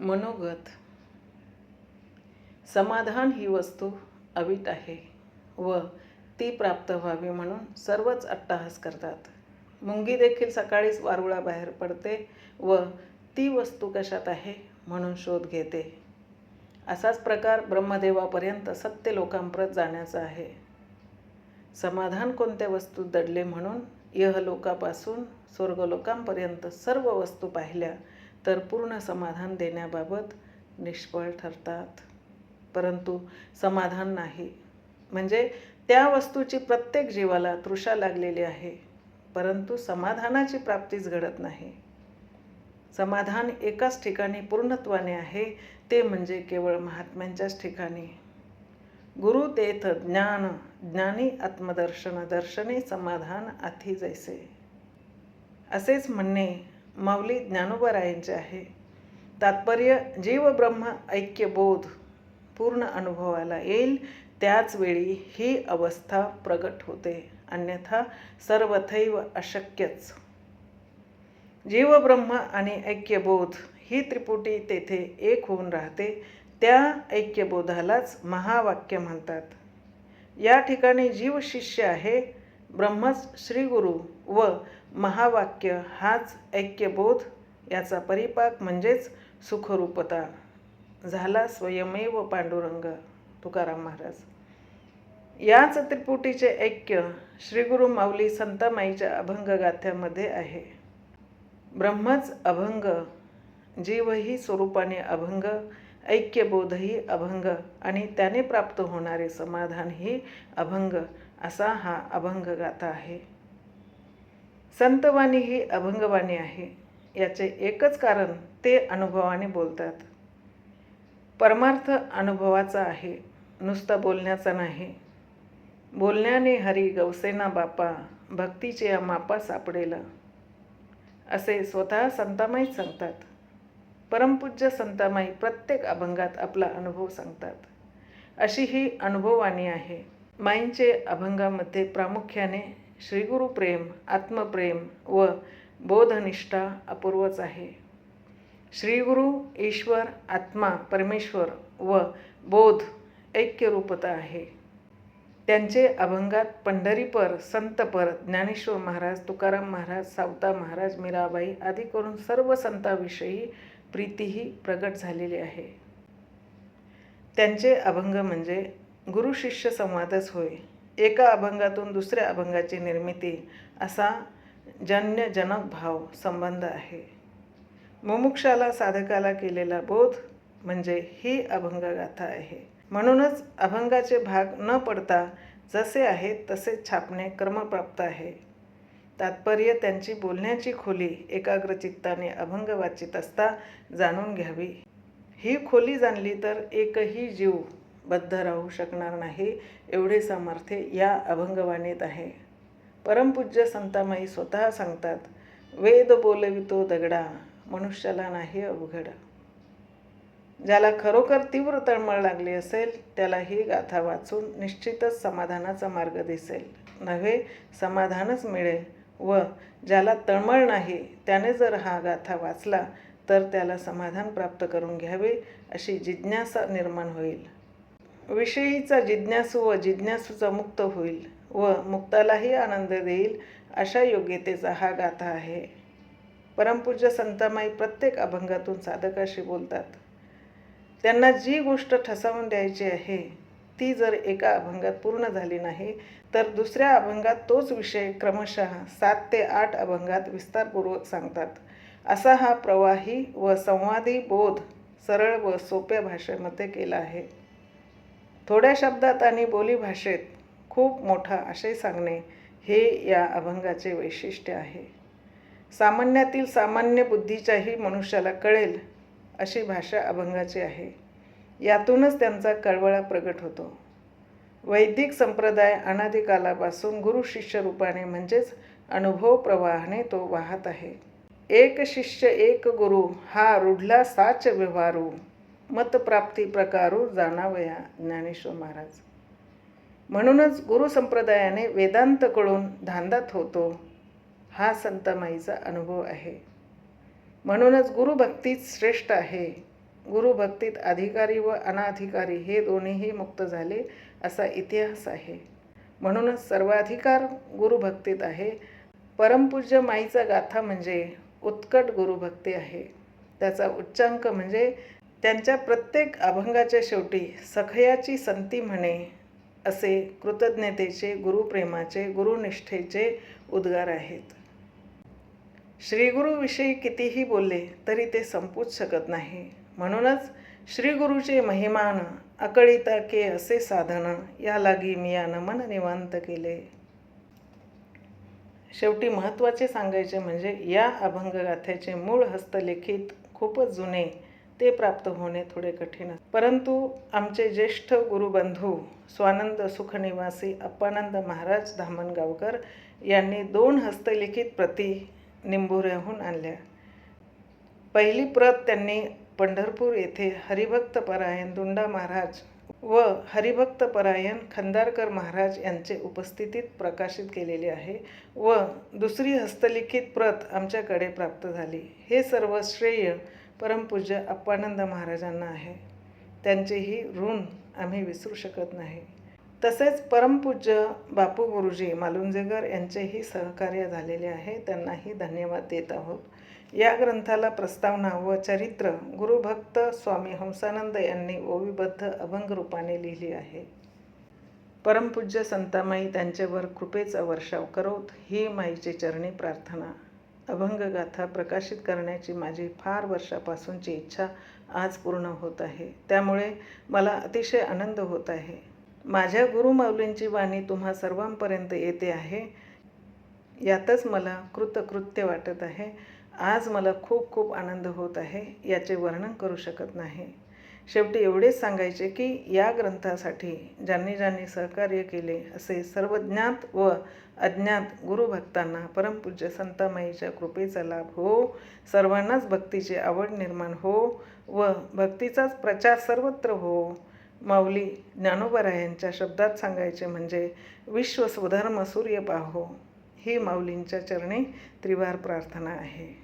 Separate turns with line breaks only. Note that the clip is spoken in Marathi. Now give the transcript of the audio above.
मनोगत. समाधान ही वस्तू अवीट आहे व ती प्राप्त व्हावी म्हणून सर्वच अट्टहास करतात. मुंगी देखील सकाळीच वारुळा बाहेर पडते व ती वस्तू कशात आहे म्हणून शोध घेते. असाच प्रकार ब्रह्मदेवापर्यंत सत्य लोकांप्रत जाण्याचा आहे. समाधान कोणत्या वस्तूत दडले म्हणून यहलोकापासून स्वर्गलोकांपर्यंत सर्व वस्तू पाहिल्या तर पूर्ण समाधान देण्याबाबत निष्फळ ठरतात. परंतु समाधान नाही. म्हणजे त्या वस्तूची प्रत्येक जीवाला तृषा लागलेली आहे. परंतु समाधानाची प्राप्तीच घडत नाही. समाधान एकाच ठिकाणी पूर्णत्वाने आहे ते म्हणजे केवळ महात्म्यांच्याच ठिकाणी. गुरु तेथ ज्ञान ज्ञानी आत्मदर्शन दर्शने समाधान आथी जैसे. असेच म्हणणे माऊली ज्ञानोबरायांचे आहे. तात्पर्य जीव ब्रह्म ऐक्यबोध पूर्ण अनुभवाला येईल. त्याच वेळी ही अवस्था प्रगट होते. अन्यथा सर्वथैव अशक्यच. जीव ब्रह्म आणि ऐक्यबोध ही त्रिपुटी तेथे एक होऊन राहते. त्या ऐक्यबोधालाच महावाक्य म्हणतात. या ठिकाणी जीव शिष्य आहे. ब्रह्मच श्रीगुरु व महावाक्य हाच ऐक्यबोध याचा परिपाक म्हणजेच सुखरूपता. झाला स्वयमेव पांडुरंग तुकाराम महाराज. याच त्रिपुटीचे ऐक्य श्रीगुरु माऊली संतमाईच्या अभंग गाथ्यामध्ये आहे. ब्रह्मच अभंग जीवही स्वरूपाने अभंग ऐक्यबोधही अभंग आणि त्याने प्राप्त होणारे समाधान ही अभंग असा हा अभंग गाथा आहे. संतवाणी ही अभंगवाणी आहे. याचे एकच कारण ते अनुभवाने बोलतात. परमार्थ अनुभवाचा आहे नुसता बोलण्याचा नाही. बोलण्याने हरी गवसेना बापा भक्तीचे मापा सापडेल असे स्वतः संतामाईच सांगतात. परमपूज्य संतामाई प्रत्येक अभंगात आपला अनुभव सांगतात. अशी ही अनुभववाणी आहे. माईंचे अभंगामध्ये प्रामुख्याने श्रीगुरुप्रेम आत्मप्रेम व बोधनिष्ठा अपूर्वच आहे. श्रीगुरु ईश्वर आत्मा परमेश्वर व बोध ऐक्यरूपता आहे. त्यांचे अभंगात पंढरीपर संतपर ज्ञानेश्वर महाराज तुकाराम महाराज सावता महाराज मीराबाई आदी करून सर्व संतांविषयी प्रीतीही प्रगट झालेली आहे. त्यांचे अभंग म्हणजे गुरु शिष्य संवादच होय. एका अभंगातून दुसऱ्या अभंगाची निर्मिती असा जन्यजनक भाव संबंध आहे. मुमुक्षाला साधकाला केलेला बोध म्हणजे ही अभंगगाथा आहे. म्हणूनच अभंगाचे भाग न पडता जसे आहेत तसे छापणे क्रमप्राप्त आहे. तात्पर्य त्यांची बोलण्याची खोली एकाग्रचित्ताने अभंग वाचित असता जाणून घ्यावी. ही खोली जाणली तर एकही जीव बद्ध राहू शकणार नाही एवढे सामर्थ्य या अभंगवाणीत आहे. परमपूज्य संतामाई स्वतः सांगतात वेद बोलवितो दगडा मनुष्याला नाही अवघड. ज्याला खरोखर तीव्र तळमळ लागली असेल त्याला ही गाथा वाचून निश्चितच समाधानाचा मार्ग दिसेल. नव्हे समाधानच मिळेल. व ज्याला तळमळ नाही त्याने जर हा गाथा वाचला तर त्याला समाधान प्राप्त करून घ्यावे अशी जिज्ञासा निर्माण होईल. विषयीचा जिज्ञासू व जिज्ञासूचा मुक्त होईल व मुक्तालाही आनंद देईल अशा योग्यतेचा हा गाथा आहे. परमपूज्य संतामाई प्रत्येक अभंगातून साधकाशी बोलतात. त्यांना जी गोष्ट ठसावून द्यायची आहे ती जर एका अभंगात पूर्ण झाली नाही तर दुसऱ्या अभंगात तोच विषय क्रमशः सात ते आठ अभंगात विस्तारपूर्वक सांगतात. असा हा प्रवाही व संवादी बोध सरळ व सोप्या भाषेमध्ये केला आहे. थोड्या शब्दात आणि बोलीभाषेत खूप मोठा आशय सांगणे हे या अभंगाचे वैशिष्ट्य आहे. सामान्यातील सामान्य बुद्धीच्याही मनुष्याला कळेल अशी भाषा अभंगाची आहे. यातूनच त्यांचा कळवळा प्रगट होतो. वैदिक संप्रदाय अनादिकालापासून गुरु शिष्य रूपाने म्हणजेच अनुभव प्रवाहाने तो वाहत आहे. एक शिष्य एक गुरु हा रुढला साच व्यवहारू. मतप्राप्ती प्रकारू जाणावया ज्ञानेश्वर महाराज. म्हणूनच गुरु संप्रदायाने वेदांतकडून धांदात होतो. हा संतमाईचा अनुभव आहे. म्हणूनच गुरुभक्तीच श्रेष्ठ आहे. गुरुभक्तीत अधिकारी व अनाधिकारी हे दोन्हीही मुक्त झाले असा इतिहास आहे. म्हणूनच सर्वाधिकार गुरुभक्तीत आहे. परमपूज्य माईचा गाथा म्हणजे उत्कट गुरुभक्ती आहे. त्याचा उच्चांक म्हणजे त्यांच्या प्रत्येक अभंगाच्या शेवटी सखयाची संती म्हणे असे कृतज्ञतेचे गुरुप्रेमाचे गुरुनिष्ठेचे उद्गार आहेत. श्रीगुरूविषयी कितीही बोलले तरी ते संपूच शकत नाही. म्हणूनच श्रीगुरूचे महिमान अकळिता के असे साधना या लागी या मन निवांत केले शेवटी महत्त्वाचे सांगायचे म्हणजे या अभंगगाथ्याचे मूळ हस्तलिखित खूपच जुने ते प्राप्त होणे थोडे कठीण आहे. परंतु आमचे ज्येष्ठ गुरुबंधू स्वानंद सुखनिवासी अप्पानंद महाराज धामणगावकर यांनी दोन हस्तलिखित प्रती निंबुऱ्याहून आणल्या पहिली प्रत त्यांनी पंढरपूर येथे हरिभक्तपरायण दुंडा महाराज व हरिभक्तपरायण खंदारकर महाराज यांचे उपस्थितीत प्रकाशित केलेले आहे व दुसरी हस्तलिखित प्रत आमच्याकडे प्राप्त झाली. हे सर्व श्रेय परमपूज्य अप्पानंद महाराजांना आहे. त्यांचेही ऋण आम्ही विसरू शकत नाही. तसेच परमपूज्य बापू गुरुजी मालुंजेकर यांचेही सहकार्य झालेले आहे. त्यांनाही धन्यवाद देत आहोत. या ग्रंथाला प्रस्तावना व चरित्र गुरुभक्त स्वामी हंसानंद यांनी ओविबद्ध अभंग रूपाने लिहिली आहे. परमपूज्य संतामाई त्यांच्यावर कृपेचा वर्षाव करोत ही माईची चरणी प्रार्थना. अभंगगाथा प्रकाशित करण्याची माझी फार वर्षापासूनची इच्छा आज पूर्ण होत आहे. त्यामुळे मला अतिशय आनंद होत आहे. माझ्या गुरुमाऊलींची वाणी तुम्हा सर्वांपर्यंत येते आहे. यातच मला कृतकृत्य वाटत आहे. आज मला खूप खूप आनंद होत आहे याचे वर्णन करू शकत नाही. शेवटी एवढेच सांगायचे की या ग्रंथासाठी ज्यांनी ज्यांनी सहकार्य केले असे सर्व ज्ञात व अज्ञात गुरुभक्तांना परमपूज्य संतामाईच्या कृपेचा लाभ हो सर्वांनाच भक्तीची आवड निर्माण हो व भक्तीचाच प्रचार सर्वत्र हो. माऊली ज्ञानोबरायांच्या शब्दात सांगायचे म्हणजे विश्व स्वधर्म सूर्य पाहो. ही माऊलींच्या चरणी त्रिवार प्रार्थना आहे.